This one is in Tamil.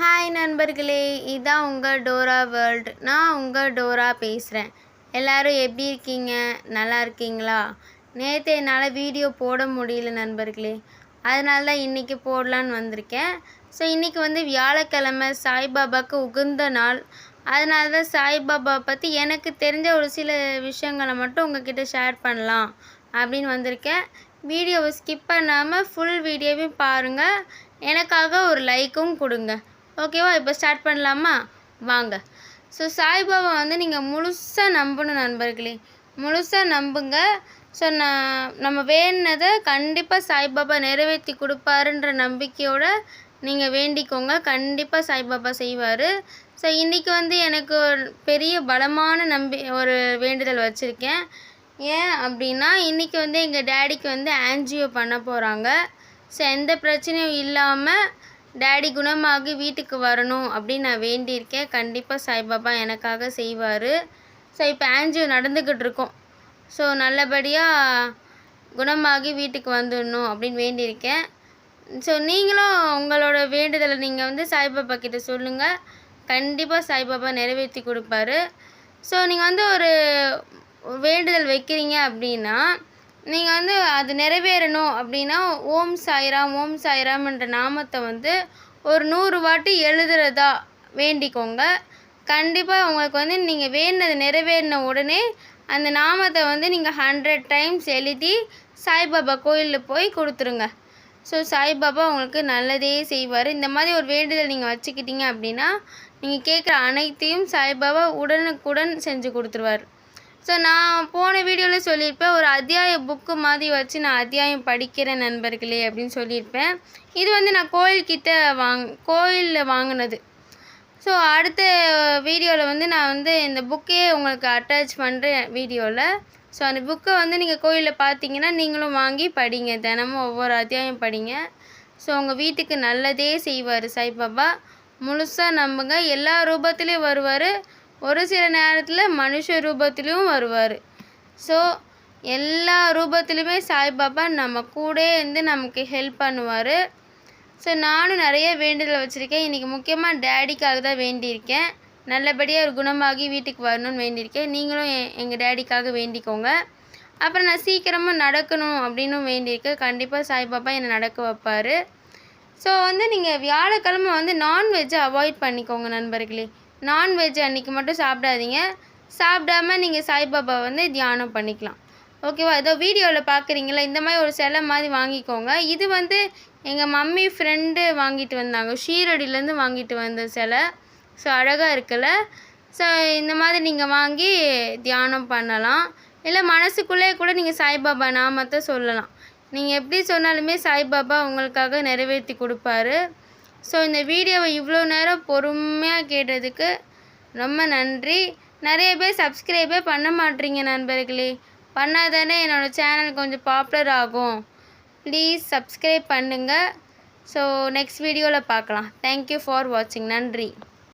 ஹாய் நண்பர்களே. இதான் உங்கள் டோரா வேர்ல்டு நான் உங்கள் டோரா பேசுகிறேன் எல்லாரும் எப்படி இருக்கீங்க? நல்லா இருக்கீங்களா? நேற்று என்னால் வீடியோ போட முடியல நண்பர்களே. அதனால தான் இன்றைக்கி போடலான்னு வந்திருக்கேன். ஸோ இன்றைக்கி வந்து வியாழக்கிழமை சாய்பாபாவுக்கு உகந்த நாள். அதனால தான் சாய்பாபா பற்றி எனக்கு தெரிஞ்ச ஒரு சில விஷயங்களை மட்டும் உங்ககிட்ட ஷேர் பண்ணலாம் அப்படின்னு வந்திருக்கேன். வீடியோவை ஸ்கிப் பண்ணாமல் ஃபுல் வீடியோவையும் பாருங்கள் எனக்காக ஒரு லைக்கும் கொடுங்க. ஓகேவா? இப்போ ஸ்டார்ட் பண்ணலாமா? வாங்க. ஸோ சாய்பாபா வந்து நீங்கள் முழுசாக நம்பணும் நண்பர்களே. முழுசாக நம்புங்க. ஸோ நான் நம்ம வேணுனதை கண்டிப்பாக சாய்பாபா நிறைவேற்றி கொடுப்பாருன்ற நம்பிக்கையோட நீங்கள் வேண்டிக்கோங்க. கண்டிப்பாக சாய்பாபா செய்வார். ஸோ இன்றைக்கி வந்து எனக்கு ஒரு பெரிய பலமான நம்பி ஒரு வேண்டுதல் வச்சுருக்கேன். ஏன் அப்படின்னா இன்றைக்கி வந்து எங்கள் டேடிக்கு வந்து ஆன்ஜியோ பண்ண போகிறாங்க ஸோ எந்த பிரச்சனையும் இல்லாமல் டேடி குணமாகி வீட்டுக்கு வரணும் அப்படின்னு நான் வேண்டியிருக்கேன். கண்டிப்பாக சாய்பாபா எனக்காக செய்வார். ஸோ இப்போ ஆன்ஜியோ நடந்துக்கிட்டு இருக்கோம். ஸோ நல்லபடியாக குணமாகி வீட்டுக்கு வந்துடணும் அப்படின்னு வேண்டியிருக்கேன். ஸோ நீங்களும் உங்களோட வேண்டுதலை நீங்கள் வந்து சாய்பாபா கிட்டே சொல்லுங்கள் கண்டிப்பாக சாய்பாபா நிறைவேற்றி கொடுப்பாரு. ஸோ நீங்கள் வந்து ஒரு வேண்டுதல் வைக்கிறீங்க அப்படின்னா நீங்கள் வந்து அது நிறைவேறணும் அப்படின்னா ஓம் சாய்ராம் ஓம் சாய்ராம்ன்ற நாமத்தை வந்து ஒரு நூறு வாட்டி எழுதுறதா வேண்டிக்கோங்க. கண்டிப்பாக உங்களுக்கு வந்து நீங்கள் வேணுனது நிறைவேறின உடனே அந்த நாமத்தை வந்து நீங்கள் ஹண்ட்ரட் டைம்ஸ் எழுதி சாய்பாபா கோயிலில் போய் கொடுத்துருங்க. ஸோ சாய்பாபா உங்களுக்கு நல்லதே செய்வார். இந்த மாதிரி ஒரு வேண்டுதல் நீங்கள் வச்சுக்கிட்டீங்க அப்படின்னா நீங்கள் கேட்குற அனைத்தையும் சாய்பாபா உடனுக்குடன் செஞ்சு கொடுத்துருவார். ஸோ நான் போன வீடியோவில் சொல்லியிருப்பேன் ஒரு அத்தியாய புக்கு மாதிரி வச்சு நான் அத்தியாயம் படிக்கிறேன் நண்பர்களே அப்படின்னு சொல்லியிருப்பேன். இது வந்து நான் கோயில்கிட்ட வாங் கோயிலில் வாங்கினது. ஸோ அடுத்த வீடியோவில் வந்து நான் வந்து இந்த புக்கே உங்களுக்கு அட்டாச் பண்ணுறேன் வீடியோவில் ஸோ அந்த புக்கை வந்து நீங்கள் கோயிலில் பார்த்தீங்கன்னா நீங்களும் வாங்கி படிங்க. தினமும் ஒவ்வொரு அத்தியாயம் படிங்க. ஸோ உங்கள் வீட்டுக்கு நல்லதே செய்வார் சாய்பாபா முழுசாக நம்புங்க. எல்லா ரூபத்துலேயும் வருவார். ஒரு சில நேரத்தில் மனுஷ ரூபத்திலையும் வருவார். ஸோ எல்லா ரூபத்துலையுமே சாய்பாபா நம்ம கூட இருந்து நமக்கு ஹெல்ப் பண்ணுவார். ஸோ நானும் நிறைய வேண்டுதல் வச்சுருக்கேன். இன்றைக்கி முக்கியமாக டேடிக்காக தான் வேண்டியிருக்கேன். நல்லபடியாக ஒரு குணமாகி வீட்டுக்கு வரணும்னு வேண்டியிருக்கேன். நீங்களும் எங்கள் டேடிக்காக வேண்டிக்கோங்க. அப்புறம் நான் சீக்கிரமாக நடக்கணும் அப்படின்னு வேண்டியிருக்கேன் கண்டிப்பாக சாய்பாபா என்னை நடக்க வைப்பார். ஸோ வந்து நீங்கள் வியாழக்கிழமை வந்து நான்வெஜ்ஜை அவாய்ட் பண்ணிக்கோங்க நண்பர்களே. நான்வெஜ் அன்றைக்கி மட்டும் சாப்பிடாதீங்க. சாப்பிடாம நீங்கள் சாய்பாபா வந்து தியானம் பண்ணிக்கலாம். ஓகேவா? ஏதோ வீடியோவில் பார்க்குறீங்களா இந்த மாதிரி ஒரு சிலை மாதிரி வாங்கிக்கோங்க. இது வந்து எங்கள் மம்மி ஃப்ரெண்டு வாங்கிட்டு வந்தாங்க. ஷீரடியிலேருந்து வாங்கிட்டு வந்த சிலை. ஸோ அழகாக இருக்குல்ல? ஸோ இந்த மாதிரி நீங்கள் வாங்கி தியானம் பண்ணலாம். இல்லை மனசுக்குள்ளே கூட நீங்கள் சாய்பாபா நாமத்தை சொல்லலாம். நீங்கள் எப்படி சொன்னாலுமே சாய்பாபா உங்களுக்காக நிறைவேற்றி கொடுப்பாரு. ஸோ இந்த வீடியோவை இவ்வளோ நேரம் பொறுமையாக கேட்டதுக்கு ரொம்ப நன்றி. நிறைய பேர் சப்ஸ்கிரைபே பண்ண மாட்டீங்க நண்பர்களே. பண்ணாதானே என்னோடய சேனல் கொஞ்சம் பாப்புலர் ஆகும். ப்ளீஸ் சப்ஸ்கிரைப் பண்ணுங்கள் ஸோ நெக்ஸ்ட் வீடியோவில் பார்க்கலாம். தேங்க்யூ ஃபார் வாட்சிங் நன்றி.